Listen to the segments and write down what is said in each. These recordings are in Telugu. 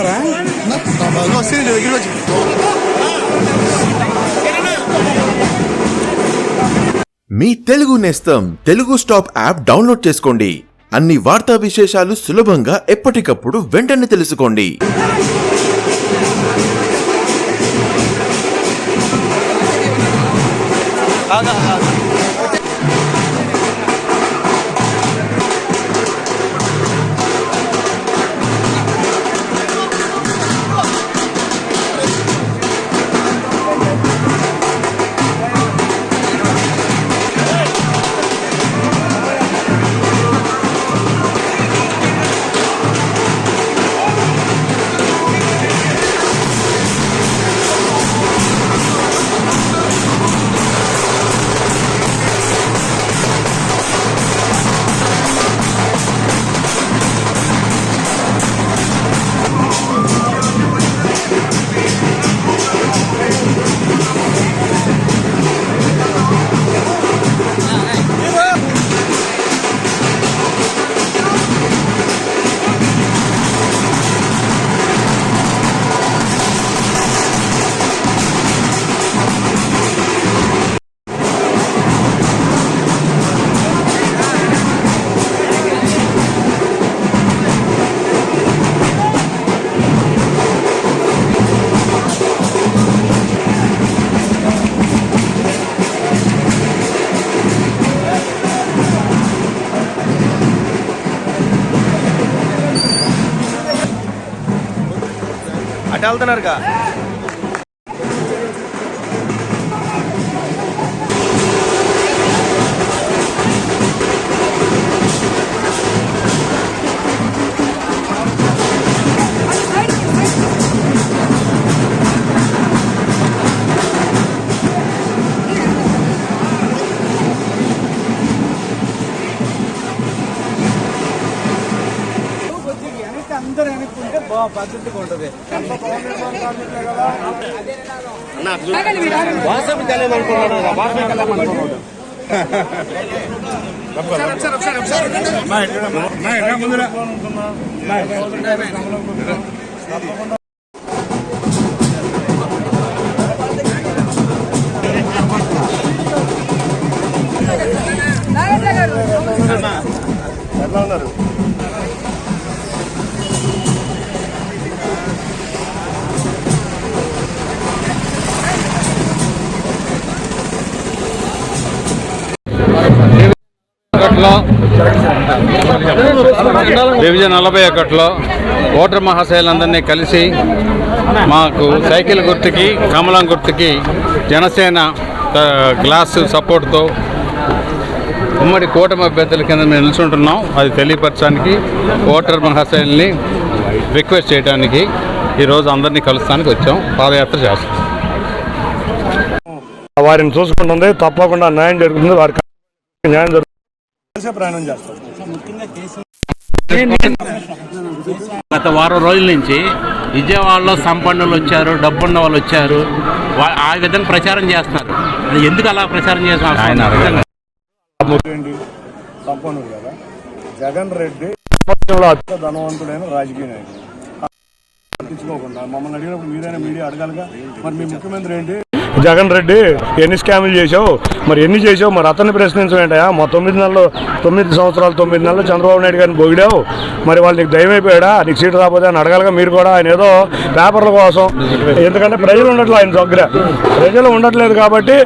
ఉన్నారా? మీ తెలుగు నేస్తం తెలుగు స్టాప్ యాప్ డౌన్లోడ్ చేసుకోండి. అన్ని వార్తా విశేషాలు సులభంగా ఎప్పటికప్పుడు వెంటనే తెలుసుకోండి. అటు ডালদানার গা। అందరూ వెనక్కుంటే బాగా పద్ధతిగా ఉంటుంది. ఎట్లా ఉన్నారు? డివిజన్ నలభై ఒకటిలో ఓటర్ మహాశైలందరినీ కలిసి మాకు సైకిల్ గుర్తుకి కమలం గుర్తుకి జనసేన గ్లాసు సపోర్ట్తో ఉమ్మడి కూటమి అభ్యర్థుల కింద మేము నిల్చుంటున్నాం. అది తెలియపరచడానికి ఓటర్ మహాశైల్ని రిక్వెస్ట్ చేయడానికి ఈరోజు అందరినీ కలుస్తానికి వచ్చాం. పాదయాత్ర చేస్తాం. వారిని చూసుకుంటుంది. తప్పకుండా న్యాయం జరుగుతుంది. వారికి న్యాయం జరుగుతుంది ప్రయాణం చేస్తారు గత వారం రోజుల నుంచి విజయవాడలో సంపన్నులు వచ్చారు డబ్బున్న వాళ్ళు వచ్చారు. ఆ విధంగా ప్రచారం చేస్తున్నారు. అది ఎందుకు అలా ప్రచారం చేస్తున్నారు? ఆయన అడగండి. ఏంటి సంపన్నుడు కదా. జగన్ రెడ్డి అత్యంత ధనవంతుడైన రాజకీయ నాయకుడు. పట్టించుకోకుండా మమ్మల్ని అడిగినప్పుడు మీరైనా మీడియా అడగాలిగా? మరి మీ ముఖ్యమంత్రి ఏంటి? జగన్ రెడ్డి ఎన్ని స్కాములు చేసావు మరి ఎన్ని చేసావు మరి అతన్ని ప్రశ్నించమేంటయా మా తొమ్మిది నెలలు తొమ్మిది సంవత్సరాలు తొమ్మిది నెలలు చంద్రబాబు నాయుడు గారిని పొగిడావు. మరి వాళ్ళు నీకు దయం నీకు సీటు రాకపోతే అని అడగాలిగా మీరు కూడా. ఆయన ఏదో పేపర్ల కోసం. ఎందుకంటే ప్రజలు ఉండట్లేదు ఆయన దగ్గర. ప్రజలు ఉండట్లేదు కాబట్టి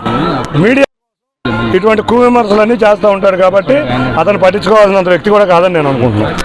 మీడియా ఇటువంటి కువిమర్శలన్నీ చేస్తూ ఉంటారు కాబట్టి అతను పట్టించుకోవాల్సినంత వ్యక్తి కూడా కాదని నేను అనుకుంటున్నాను.